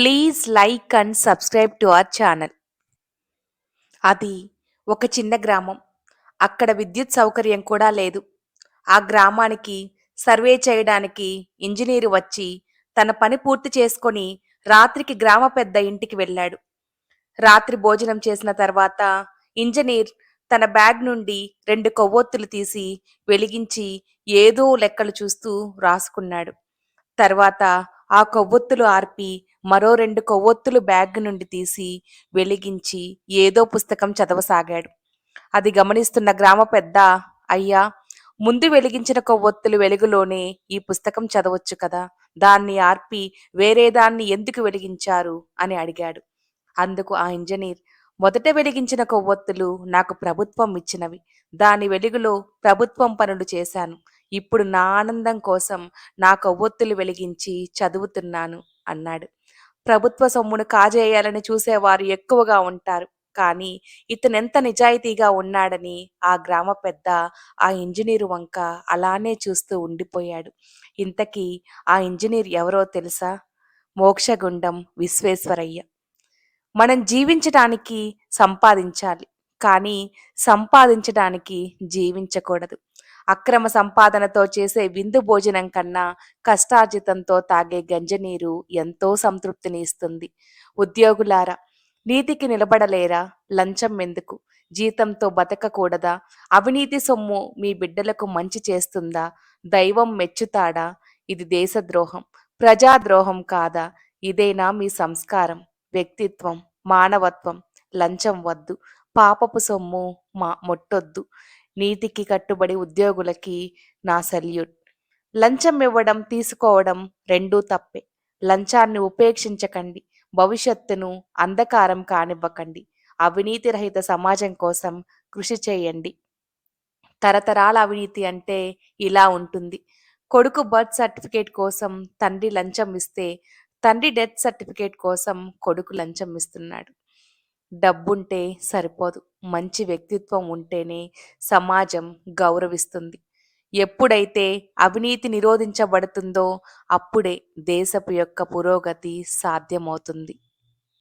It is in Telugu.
Please like and subscribe to our channel అది ఒక చిన్న గ్రామం. అక్కడ విద్యుత్ సౌకర్యం కూడా లేదు. ఆ గ్రామానికి సర్వే చేయడానికి ఇంజనీరు వచ్చి తన పని పూర్తి చేసుకొని రాత్రికి గ్రామ పెద్ద ఇంటికి వెళ్ళాడు. రాత్రి భోజనం చేసిన తర్వాత ఇంజనీర్ తన బ్యాగ్ నుండి రెండు కొవ్వొత్తులు తీసి వెలిగించి ఏదో లెక్కలు చూస్తూ రాసుకున్నాడు. తర్వాత ఆ కొవ్వొత్తులు ఆర్పి మరో రెండు కొవ్వొత్తులు బ్యాగ్ నుండి తీసి వెలిగించి ఏదో పుస్తకం చదవసాగాడు. అది గమనిస్తున్న గ్రామ పెద్ద అయ్యా ముందు వెలిగించిన కొవ్వొత్తులు వెలుగులోనే ఈ పుస్తకం చదవచ్చు కదా? దాన్ని ఆర్పి వేరే దాన్ని ఎందుకు వెలిగించారు? అని అడిగాడు. అందుకు ఆ ఇంజనీర్ మొదట వెలిగించిన కొవ్వొత్తులు నాకు ప్రభుత్వం ఇచ్చినవి. దాని వెలుగులో ప్రభుత్వం పనులు చేశాను. ఇప్పుడు నా ఆనందం కోసం నా కొవ్వొత్తులు వెలిగించి చదువుతున్నాను అన్నాడు. ప్రభుత్వ సొమ్మును కాజేయాలని చూసేవారు ఎక్కువగా ఉంటారు. కానీ ఇతనెంత నిజాయితీగా ఉన్నాడని ఆ గ్రామ పెద్ద ఆ ఇంజనీరు వంక అలానే చూస్తూ ఉండిపోయాడు. ఇంతకీ ఆ ఇంజనీర్ ఎవరో తెలుసా? మోక్షగుండం విశ్వేశ్వరయ్య. మనం జీవించడానికి సంపాదించాలి కానీ సంపాదించడానికి జీవించకూడదు. అక్రమ సంపాదనతో చేసే విందు భోజనం కన్నా కష్టార్జితంతో తాగే గంజనీరు ఎంతో సంతృప్తిని ఇస్తుంది ఉద్యోగులారా నీతికి నిలబడలేరా? లంచం ఎందుకు? జీతంతో బతకకూడదా? అవినీతి సొమ్ము మీ బిడ్డలకు మంచి చేస్తుందా? దైవం మెచ్చుతాడా? ఇది దేశద్రోహం. ప్రజాద్రోహం కాదా? ఇదేనా మీ సంస్కారం? వ్యక్తిత్వం మానవత్వం లంచం వద్దు. పాపపు సొమ్ము మా మొట్టొద్దు. నీతికి కట్టుబడి ఉద్యోగులకి నా సల్యూట్. లంచం ఇవ్వడం తీసుకోవడం రెండూ తప్పే. లంచాన్ని ఉపేక్షించకండి. భవిష్యత్తును అంధకారం కానివ్వకండి. అవినీతి రహిత సమాజం కోసం కృషి చేయండి. తరతరాల అవినీతి అంటే ఇలా ఉంటుంది. కొడుకు బర్త్ సర్టిఫికేట్ కోసం తండ్రి లంచం ఇస్తే తండ్రి డెత్ సర్టిఫికేట్ కోసం కొడుకు లంచం ఇస్తున్నాడు. డబ్బుంటే సరిపోదు. మంచి వ్యక్తిత్వం ఉంటేనే సమాజం గౌరవిస్తుంది. ఎప్పుడైతే అవినీతి నిరోధించబడుతుందో అప్పుడే దేశపు యొక్క పురోగతి సాధ్యమవుతుంది.